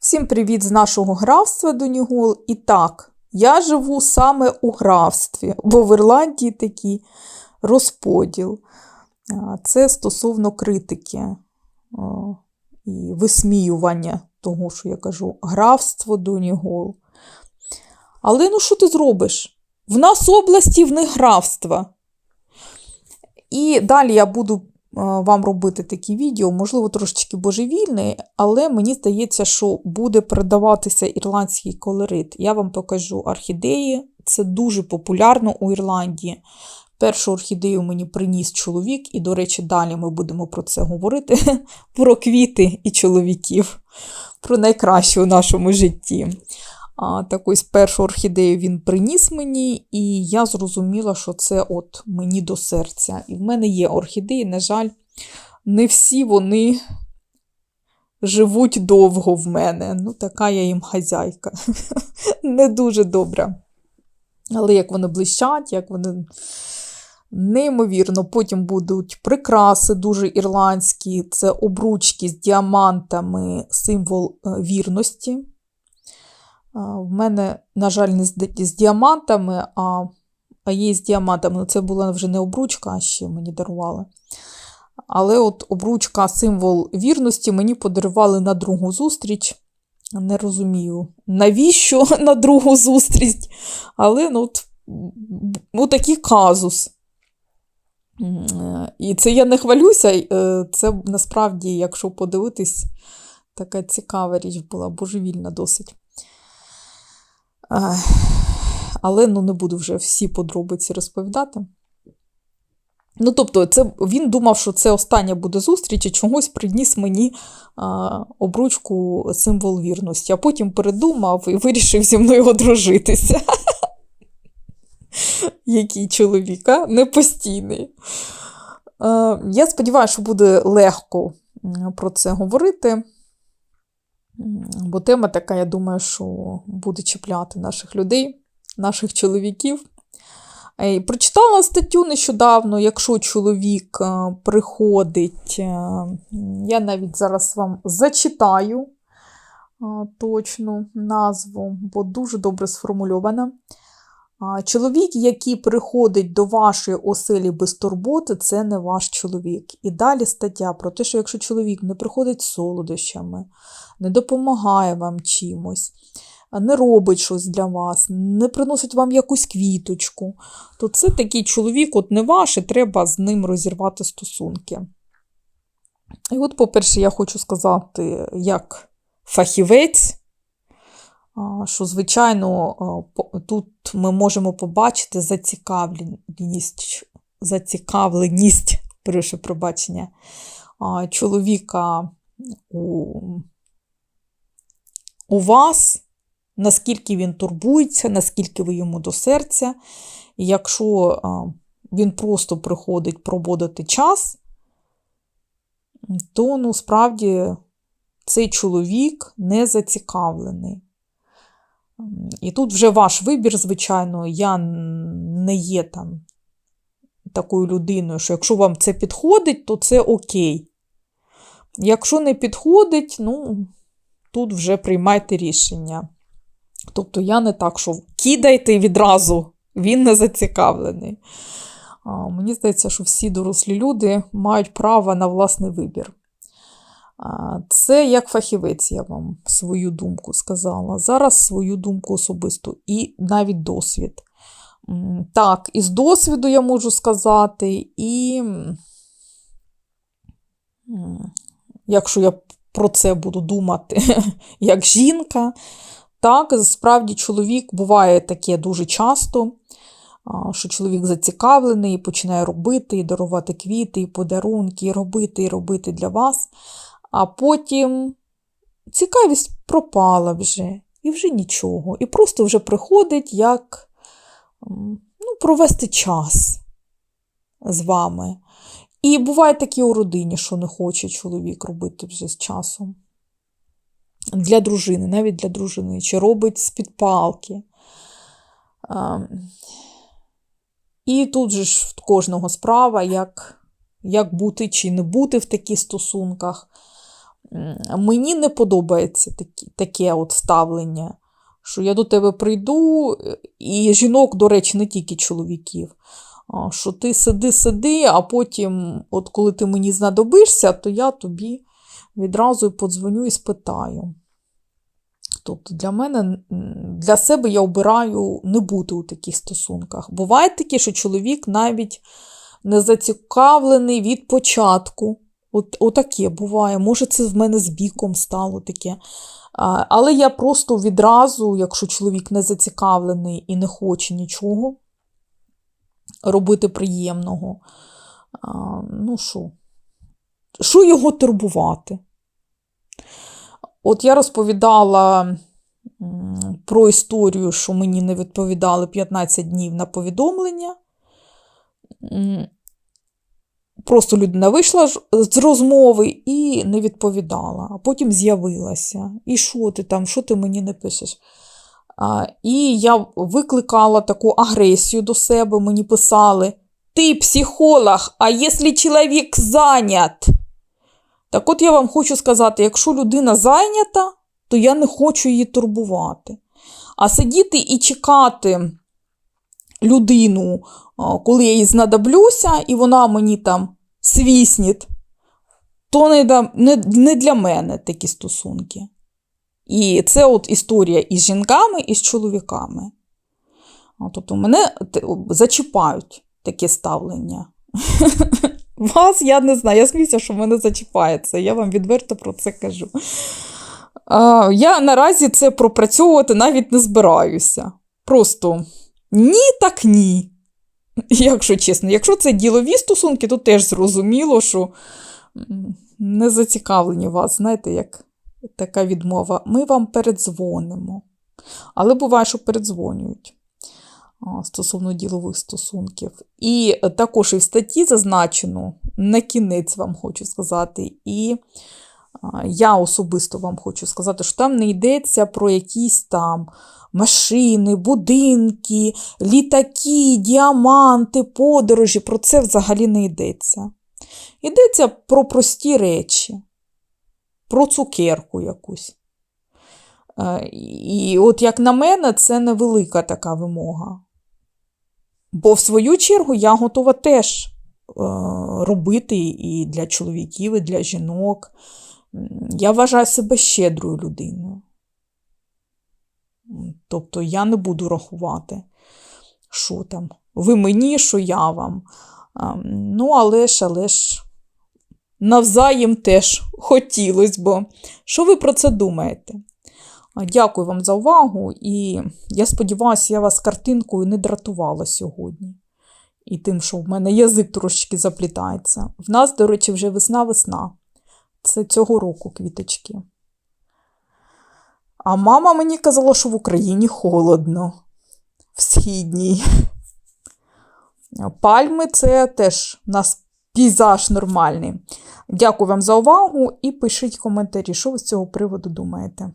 Всім привіт з нашого графства Донігол. І так, я живу саме у графстві, бо в Ірландії такий розподіл. Це стосовно критики і висміювання того, що я кажу, графство Донігол. Але ну що ти зробиш? В нас області, в них графства. І далі я буду вам робити такі відео, можливо, трошечки божевільне, але мені здається, що буде передаватися ірландський колорит. Я вам покажу орхідеї. Це дуже популярно у Ірландії. Першу орхідею мені приніс чоловік, і, до речі, далі ми будемо про це говорити: про квіти і чоловіків, про найкраще у нашому житті. А, так ось першу орхідею він приніс мені, і я зрозуміла, що це от мені до серця. І в мене є орхідеї, на жаль, не всі вони живуть довго в мене. Ну, така я їм хазяйка. Не дуже добра. Але як вони блищать, як вони. Неймовірно, потім будуть прикраси дуже ірландські, це обручки з діамантами, символ е, вірності. В мене, на жаль, не з діамантами, а а є з діамантами. Ну, Це була вже не обручка, а ще мені дарували. Але от обручка, символ вірності, мені подарували на другу зустріч. Не розумію, навіщо на другу зустріч? Але ну, от, ну, такий казус. І це я не хвалюся. Е, це насправді, якщо подивитись, така цікава річ була, божевільна досить. Але ну, не буду вже всі подробиці розповідати. Ну, тобто, це, він думав, що це остання буде зустріч, і чогось приніс мені а, обручку символ вірності, а потім передумав і вирішив зі мною одружитися. Який непостійний. А, я сподіваюся, що буде легко про це говорити. Бо тема така, я думаю, що буде чіпляти наших людей, наших чоловіків. Прочитала статтю нещодавно, якщо чоловік е, приходить, е, я навіть зараз вам зачитаю е, точну назву, бо дуже добре сформульована. Чоловік, який приходить до вашої оселі без турботи, це не ваш чоловік. І далі стаття про те, що якщо чоловік не приходить солодощами, не допомагає вам чимось, не робить щось для вас, не приносить вам якусь квіточку, то це такий чоловік, от не ваш, і треба з ним розірвати стосунки. І от, по-перше, я хочу сказати, як фахівець що, звичайно, тут ми можемо побачити зацікавленість, зацікавленість прошу пробачення, чоловіка у, у вас, наскільки він турбується, наскільки ви йому до серця. І якщо він просто приходить проводити час, то ну, справді цей чоловік не зацікавлений. І тут вже ваш вибір, звичайно, я не є там такою людиною, що якщо вам це підходить, то це окей. Якщо не підходить, ну, тут вже приймайте рішення. Тобто я не так, що кидайте відразу, він не зацікавлений. Мені здається, що всі дорослі люди мають право на власний вибір. Це як фахівець, я вам свою думку сказала. Зараз свою думку особисту і навіть досвід. Так, із досвіду я можу сказати, і якщо я про це буду думати як жінка, так, справді чоловік буває таке дуже часто, що чоловік зацікавлений і починає робити, і дарувати квіти, і подарунки, і робити, і робити для вас а потім цікавість пропала вже, і вже нічого. І просто вже приходить як ну, провести час з вами. І буває такі у родині, що не хоче чоловік робити вже з часом. Для дружини, навіть для дружини, чи робить з-під палки. І тут же ж в кожного справа, як як бути чи не бути в таких стосунках. Мені не подобається такі, таке от ставлення, що я до тебе прийду, і жінок, до речі, не тільки чоловіків. Що ти сиди, сиди, а потім, от коли ти мені знадобишся, то я тобі відразу подзвоню і спитаю. Тобто для мене, для себе я обираю не бути у таких стосунках. Буває таке, що чоловік навіть не зацікавлений від початку. От, отаке буває. Може, це в мене з біком стало таке. Але я просто відразу, якщо чоловік не зацікавлений і не хоче нічого робити приємного, ну що, що його турбувати? От я розповідала про історію, що мені не відповідали 15 днів на повідомлення. Просто людина вийшла з розмови і не відповідала, а потім з'явилася. І що ти там, що ти мені не пишеш? А, і я викликала таку агресію до себе, мені писали: Ти психолог, а якщо чоловік зайнят? Так от я вам хочу сказати: якщо людина зайнята, то я не хочу її турбувати. А сидіти і чекати людину, коли я їй знадоблюся, і вона мені там свісніть, то не, для мене такі стосунки. І це от історія із жінками, і з чоловіками. Тобто мене зачіпають таке ставлення. Вас я не знаю, я сміюся, що мене зачіпає це. Я вам відверто про це кажу. Я наразі це пропрацьовувати навіть не збираюся. Просто ні, так ні. Якщо чесно, якщо це ділові стосунки, то теж зрозуміло, що не зацікавлені вас, знаєте, як така відмова. Ми вам передзвонимо. Але буває, що передзвонюють стосовно ділових стосунків. І також і в статті зазначено, на кінець вам хочу сказати, і я особисто вам хочу сказати, що там не йдеться про якісь там машини, будинки, літаки, діаманти, подорожі. Про це взагалі не йдеться. Йдеться про прості речі, про цукерку якусь. Е, І от, як на мене, це невелика така вимога. Бо, в свою чергу, я готова теж е, робити і для чоловіків, і для жінок. Я вважаю себе щедрою людиною. Тобто я не буду рахувати, що там, ви мені, що я вам. Ну, але ж, але ж, навзаєм теж хотілося б. Що ви про це думаєте? Дякую вам за увагу, і я сподіваюся, я вас картинкою не дратувала сьогодні. І тим, що в мене язик трошечки заплітається. В нас, до речі, вже весна-весна. Це цього року квіточки. А мама мені казала, що в Україні холодно, в східній. Пальми це теж у нас пейзаж нормальний. Дякую вам за увагу і пишіть коментарі, що ви з цього приводу думаєте.